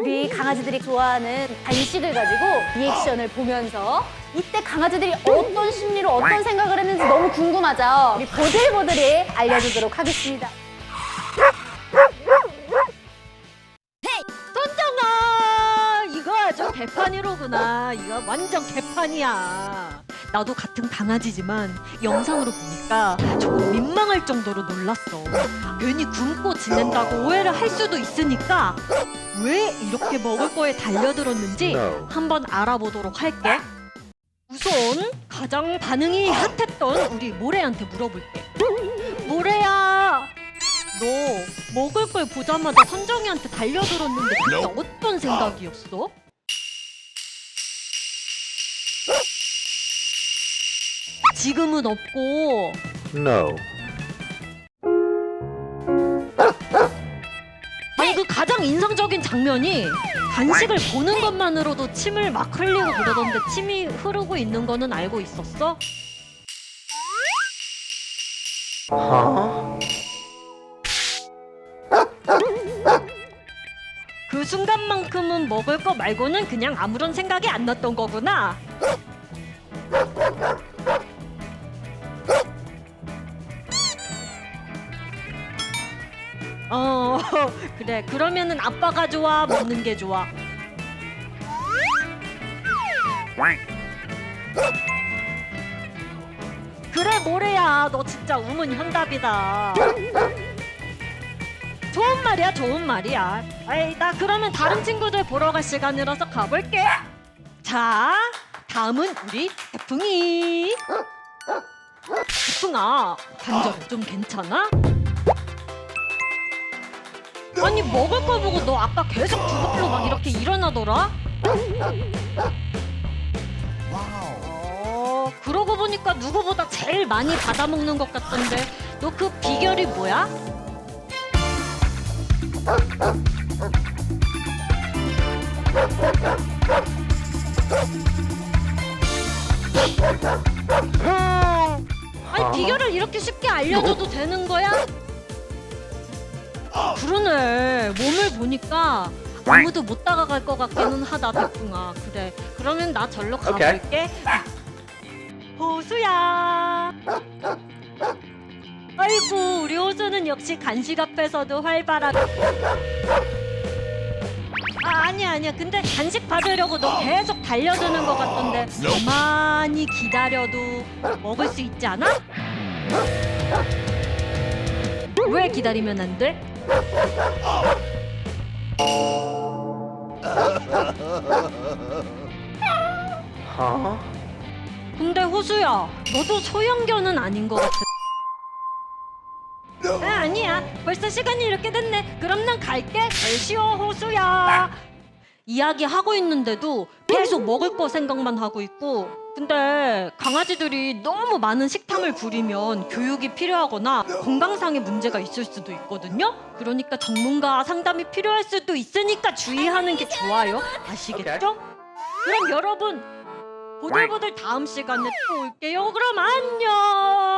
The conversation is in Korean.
우리 강아지들이 좋아하는 간식을 가지고 리액션을 보면서 이때 강아지들이 어떤 심리로 어떤 생각을 했는지 너무 궁금하죠? 우리 보들보들이 알려주도록 하겠습니다. 개판이로구나 이거 완전 개판이야 나도 같은 강아지지만 영상으로 보니까 조금 민망할 정도로 놀랐어 괜히 굶고 지낸다고 오해를 할 수도 있으니까 왜 이렇게 먹을 거에 달려들었는지. 한번 알아보도록 할게 우선 가장 반응이 핫했던 우리 모래한테 물어볼게 모래야 너 먹을 걸 보자마자 선정이한테 달려들었는데 그때 어떤 생각이었어? 지금은 없고 No. 아니 그 가장 인상적인 장면이 간식을 보는 것만으로도 침을 막 흘리고 그러던데 침이 흐르고 있는 거는 알고 있었어? 그 순간만큼은 먹을 거 말고는 그냥 아무런 생각이 안 났던 거구나. 어, 그래. 그러면은 아빠가 좋아, 먹는 게 좋아. 그래, 모래야. 너 진짜 우문 현답이다. 좋은 말이야, 좋은 말이야. 아이, 나 그러면 다른 친구들 보러 갈 시간이라서 가볼게. 자, 다음은 우리 태풍이. 태풍아, 관절 좀 괜찮아? 아니 먹을 거 보고 너 아까 계속 주걱으로 막 이렇게 일어나더라? 어, 그러고 보니까 누구보다 제일 많이 받아 먹는 것 같던데 너 그 비결이 뭐야? 아니 비결을 이렇게 쉽게 알려줘도 되는 거야? 그러네 몸을 보니까 아무도 못 다가갈 것 같기는 하다 태풍아 그래 그러면 나 절로 오케이. 가볼게 호수야 아이고 우리 호수는 역시 간식 앞에서도 활발하고 아 아니야 아니야 근데 간식 받으려고 너 계속 달려드는 것 같던데 가만히 기다려도 먹을 수 있지 않아? 왜 기다리면 안 돼? Huh? 근데 호수야, 너도 소형견은 아닌 것 같아. 아, 아니야. 벌써 시간이 이렇게 됐네. 그럼 난 갈게. 잘 쉬어, 호수야. 이야기 하고 있는데도 계속 먹을 거 생각만 하고 있고. 근데 강아지들이 너무 많은 식탐을 부리면 교육이 필요하거나 건강상의 문제가 있을 수도 있거든요. 그러니까 전문가 상담이 필요할 수도 있으니까 주의하는 게 좋아요. 아시겠죠? 그럼 여러분 보들보들 다음 시간에 또 올게요. 그럼 안녕.